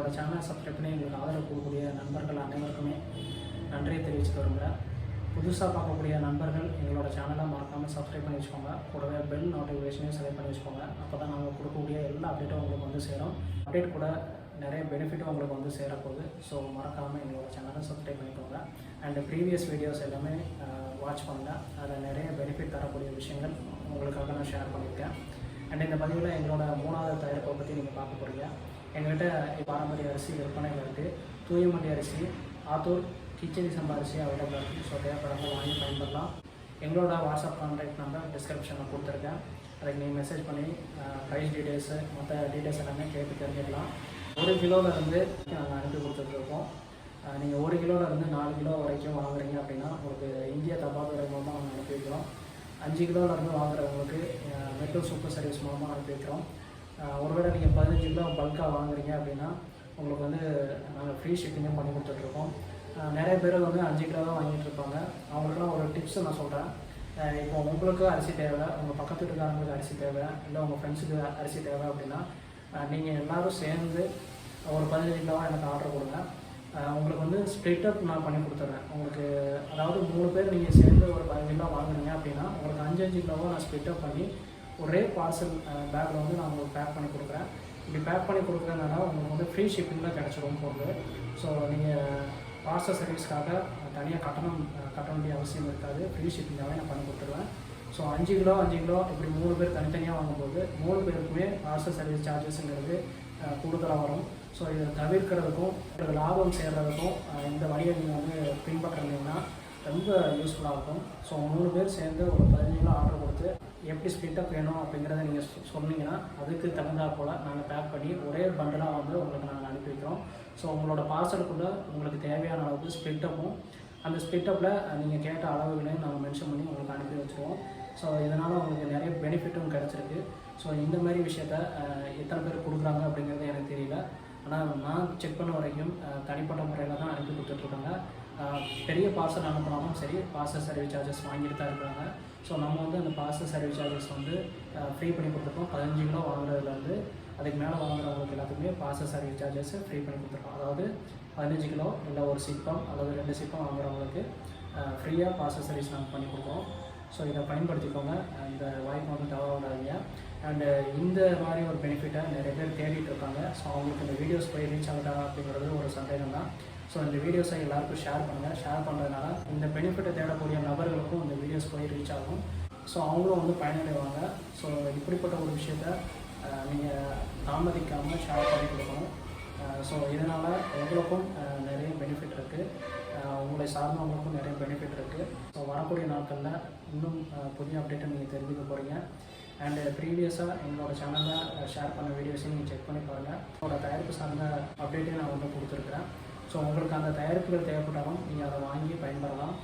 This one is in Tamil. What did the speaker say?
எங்களோட சேனலை சப்ஸ்கிரைப் பண்ணி எங்களுக்கு ஆதரவு கொடுக்கக்கூடிய நண்பர்கள் அனைவருக்குமே நன்றியை தெரிவித்து விரும்புகிறேன் புதுசாக பார்க்கக்கூடிய நண்பர்கள் எங்களோட சேனலை மறக்காமல் சப்ஸ்கிரைப் பண்ணி வச்சுக்கோங்க. கூடவே பெல் நோட்டிஃபிகேஷனையும் செலக்ட் பண்ணி வச்சுக்கோங்க. அப்போ தான் நாங்கள் கொடுக்கக்கூடிய எல்லா அப்டேட்டும் உங்களுக்கு வந்து சேரும். அப்டேட் கூட நிறைய பெனிஃபிட்டும் உங்களுக்கு வந்து சேரப்போகுது ஸோ மறக்காமல் எங்களோட சேனலை சப்ஸ்கிரைப் பண்ணிக்கோங்க. அண்ட் ப்ரீவியஸ் வீடியோஸ் எல்லாமே வாட்ச் பண்ணுங்கள் அதில் நிறைய பெனிஃபிட் தரக்கூடிய விஷயங்கள் உங்களுக்காக நான் ஷேர் பண்ணியிருக்கேன். அண்ட் இந்த பதிவில் எங்களோட மூணாவது தயாரிப்பை பற்றி நீங்கள் பார்க்க போகிறீங்க எங்கள்கிட்ட பாரம்பரிய அரிசி விற்பனையில் இருக்குது தூயமல்லி அரிசி ஆத்தூர் கிச்சடி சம்பா அரிசி அவைலபிள் இருக்குது ஸோ தேவைப்படாமல் வாங்கி பயன்படலாம். எங்களோட வாட்ஸ்அப் கான்டாக்ட் நம்பர் டிஸ்கிரிப்ஷனில் கொடுத்துருக்கேன். அதுக்கு நீங்கள் மெசேஜ் பண்ணி ப்ரைஸ் டீட்டெயில்ஸு மற்ற டீட்டெயில்ஸ் எல்லாமே கேட்டு தெரிஞ்சுக்கலாம். ஒரு கிலோவிலேருந்து நாங்கள் அனுப்பி கொடுத்துட்ருக்கோம். நீங்கள் ஒரு கிலோவிலேருந்து நாலு கிலோ வரைக்கும் வாங்குறீங்க அப்படின்னா உங்களுக்கு இந்திய தபால் துறை மூலமாக நாங்கள் அனுப்பி வைக்கிறோம். அஞ்சு கிலோவிலேருந்து வாங்குறவங்களுக்கு மெட்ரோ சூப்பர் சர்வீஸ் மூலமாக அனுப்பி வைக்கிறோம். ஒருவேளை நீங்கள் பதினஞ்சு கிலோ பல்காக வாங்குறீங்க அப்படின்னா உங்களுக்கு வந்து நாங்கள் ஃப்ரீ ஷிப்பிங்கும் பண்ணி கொடுத்துட்ருக்கோம். நிறைய பேர் வந்து அஞ்சு கிலோ தான் வாங்கிட்டு இருப்பாங்க. அவங்களுக்குலாம் ஒரு டிப்ஸ் நான் சொல்கிறேன் இப்போ உங்களுக்கு அரிசி தேவை உங்கள் பக்கத்து வீட்டுக்காரங்களுக்கு அரிசி தேவை இல்லை உங்கள் ஃப்ரெண்ட்ஸுக்கு அரிசி தேவை அப்படின்னா நீங்கள் எல்லோரும் சேர்ந்து ஒரு பதினஞ்சு கிலோவாக எனக்கு ஆர்டர் கொடுங்க. உங்களுக்கு வந்து ஸ்ப்ளிட் அப் நான் பண்ணி கொடுத்துட்றேன். உங்களுக்கு அதாவது மூணு பேர் நீங்கள் சேர்ந்து ஒரு பதினஞ்சு கிலோ வாங்குறீங்க அப்படின்னா உங்களுக்கு அஞ்சு அஞ்சு கிலோவாக நான் ஸ்ப்ளிட் அப் பண்ணி ஒரே பார்சல் பேக்கில் வந்து நான் உங்களுக்கு பேக் பண்ணி கொடுக்குறேன். இப்படி பேக் பண்ணி கொடுக்குறதுனால உங்களுக்கு வந்து ஃப்ரீ ஷிப்பிங்கில் கிடச்சிரும் பொருள். ஸோ நீங்கள் பார்சல் சர்வீஸ்க்காக தனியாக கட்டணம் கட்ட வேண்டிய அவசியம் இருக்காது. ஃப்ரீ ஷிப்பிங்காகவே நான் பண்ணி கொடுத்துருவேன். ஸோ அஞ்சு கிலோ அஞ்சு கிலோ இப்படி மூணு பேர் தனித்தனியாக வாங்கும்போது மூணு பேருக்குமே பார்சல் சர்வீஸ் சார்ஜஸ்ங்கிறது கூடுதலாக வரும். ஸோ இதை தவிர்க்கிறதுக்கும் இதில் லாபம் சேர்றதுக்கும் இந்த வழியை நீங்கள் வந்து பின்பற்றினீங்கன்னா ரொம்ப யூஸ்ஃபுல்லாக இருக்கும். ஸோ மூணு பேர் சேர்ந்து ஒரு பதினஞ்சு கிலோ ஆர்டர் பார்த்து எப்படி ஸ்பிட்டப் வேணும் அப்படிங்கிறத நீங்கள் சொன்னீங்கன்னா அதுக்கு தகுந்தா போல் நாங்கள் பேக் பண்ணி ஒரே பண்டலாக வந்து உங்களுக்கு நாங்கள் அனுப்பி வைக்கிறோம். ஸோ உங்களோட பார்சலுக்குள்ளே உங்களுக்கு தேவையான அளவுக்கு ஸ்பிட்டப்பும் அந்த ஸ்பிட்டப்பில் நீங்கள் கேட்ட அளவுகளையும் நாங்கள் மென்ஷன் பண்ணி உங்களுக்கு அனுப்பி வச்சுருவோம். ஸோ இதனால் உங்களுக்கு நிறைய பெனிஃபிட்டும் கிடச்சிருக்கு. ஸோ இந்த மாதிரி விஷயத்த எத்தனை பேர் கொடுக்குறாங்க அப்படிங்கிறது எனக்கு தெரியல. ஆனால் நான் செக் பண்ண வரைக்கும் தனிப்பட்ட முறையில் தான் அனுப்பி கொடுத்துருக்கேன் பெரிய பார்சல் அனுப்பினாலும் சரி பார்சல் சர்வீஸ் சார்ஜஸ் வாங்கிட்டு தான் இருக்கிறாங்க. ஸோ நம்ம வந்து அந்த பார்சல் சர்வீஸ் சார்ஜஸ் வந்து ஃப்ரீ பண்ணி கொடுத்துருக்கோம். பதினஞ்சு கிலோ வாங்குறதுலேருந்து அதுக்கு மேலே வாங்குறவங்களுக்கு எல்லாத்துக்குமே பார்சல் சர்வீஸ் சார்ஜஸ் ஃப்ரீ பண்ணி கொடுத்துருக்கோம். அதாவது பதினஞ்சு கிலோ இல்லை ஒரு சிப்பம் அல்லது ரெண்டு சிப்பம் வாங்குறவங்களுக்கு ஃப்ரீயாக பார்சல் சர்வீஸ் நாங்கள் பண்ணி கொடுப்போம் ஸோ இதை பயன்படுத்திக்கோங்க. இந்த வாய்ப்பு வந்து தவற விடாதீங்க அண்டு இந்த மாதிரி ஒரு பெனிஃபிட்டை நிறைய பேர் தேடிட்டு இருக்காங்க. ஸோ அவங்களுக்கு இந்த வீடியோஸ் போய் ரீச் ஆகிட்டாங்க அப்படிங்கிறது ஒரு சந்தேகம் தான் ஸோ இந்த வீடியோஸை எல்லாருக்கும் ஷேர் பண்ணுங்கள் ஷேர் பண்ணுறதுனால இந்த பெனிஃபிட்டை தேடக்கூடிய நபர்களுக்கும் இந்த வீடியோஸ் போய் ரீச் ஆகும். ஸோ அவங்களும் வந்து பயனடைவாங்க. ஸோ இப்படிப்பட்ட ஒரு விஷயத்த நீங்கள் தாமதிக்காமல் ஷேர் பண்ணி கொடுக்கணும். ஸோ இதனால் உங்களுக்கும் நிறைய பெனிஃபிட் இருக்குது உங்களை சார்ந்தவங்களுக்கும் நிறைய பெனிஃபிட் இருக்குது ஸோ வரக்கூடிய நாட்களில் இன்னும் புதிய அப்டேட்டை நீங்கள் தெரிஞ்சுக்க போகிறீங்க அண்டு ப்ரீவியஸாக எங்களோட சேனலில் ஷேர் பண்ண வீடியோஸையும் நீங்கள் செக் பண்ணி பாருங்கள் உங்களோட தயாரிப்பு சார்ந்த அப்டேட்டையும் நான் வந்து கொடுத்துருக்குறேன். ஸோ உங்களுக்கு அந்த தயாரிப்புகள் தேவைப்பட்டாலும் நீங்கள் அதை வாங்கி பயன்படலாம்.